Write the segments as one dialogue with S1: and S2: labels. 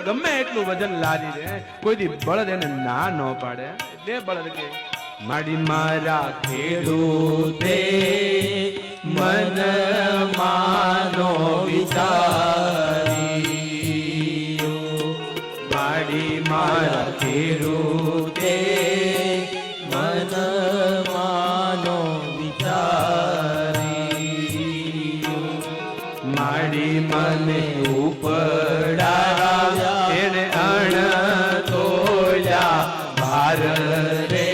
S1: ગમે એટલું વજન લાદી દે કોઈ દી બળદ એને ના ન પાડે. બે બળદ કે, માડી મારા ખેડૂતે, મન માનો વિચારી. માડી મારા ખેડૂતે માડી મને ઉપડાવ્યા એને અણ તોલ્યા ભાર રે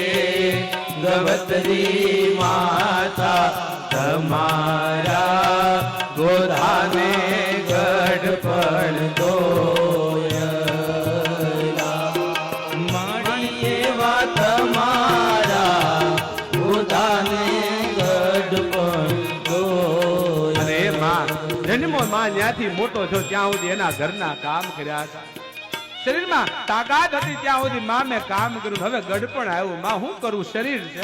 S1: ગવતરી માતા, તમારા ગોધાને ગઢપણ દોયલા માડી એવા તમારા ગોધાને ગઢપણ દોયલા માં ત્યાંથી મોટો થયો ત્યાં સુધી એના ઘરના કામ કર્યા હતા. શરીરમાં તાકાત હતી, ત્યાં સુધી માં મેં કામ કર્યું. હવે ગડપણ આવ્યું. માં હું કરું? શરીર છે.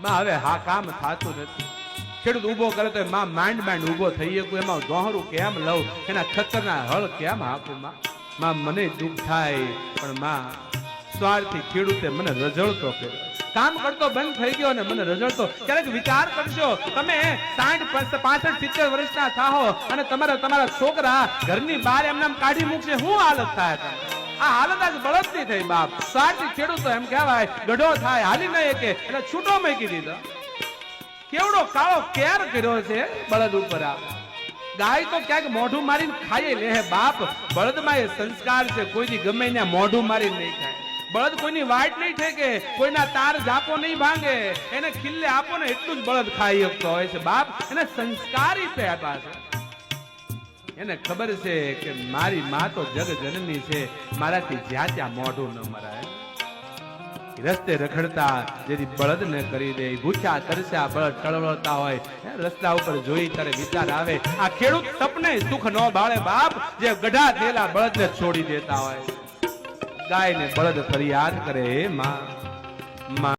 S1: માં હવે હા કામ થતું નથી. ખેડૂત ઊભો કરે તો માં માંડ માંડ ઊભો થઈ ગયો એમાં દોહરું કેમ લઉં? એના ખતરના હળ કેમ આપું માં? માં મને દુઃખ થાય, પણ માં સ્વાર્થી ખેડૂતે મને રજળતો કર્યો. કામ કરતો બંધ થઈ ગયો અને મને રજળતો ક્યારેક વિચાર કરજો, તમે સાઠ પાસઠ, સિત્તેર વર્ષના થાહો અને તમારા તમારા છોકરા ઘરની બહાર એમને કાઢી મૂકશે. શું હાલત થાય આ હાલત આજ બળદની થઈ, બાપ. સાચી ખેડૂતો એમ કહેવાય, ગઢો થાય, હાલી નહીં કે એટલે છૂટો મૂકી દીધો. કેવડો કાળો કેર કર્યો છે બળદ ઉપર આ. ગાય તો ક્યાંક મોઢું મારીને ખાઈ લે હે, બાપ. બળદમાં એ સંસ્કાર છે કોઈની ગમે ત્યાં મોઢું મારીને નહીં ખાય. બળદ કોઈની વાટ નહીં ઠેકે, કોઈના તાર જાપો નહીં ભાંગે. એને ખિલ્લે આપો ને એટલું જ બળદ ખાઈ શકતો હોય છે. બાપ એને સંસ્કારી પે આપ્યા છે. એને ખબર છે કે મારી માં તો જગ જનની છે. મારાથી જ્યાં ત્યાં મોઢું ન મરાય. રસ્તે રખડતા જેથી બળદ ને કરી દે. ભૂખ્યા, તરસ્યા બળદ ટળવળતા હોય. રસ્તા ઉપર જોઈ ત્યારે વિચાર આવે. આ ખેડૂત તપને સુખ ન બાળે બાપ, જે ગઢા થયેલા બળદ ને છોડી દેતા હોય. ગાય ને બળદ ફરિયાદ કરે માં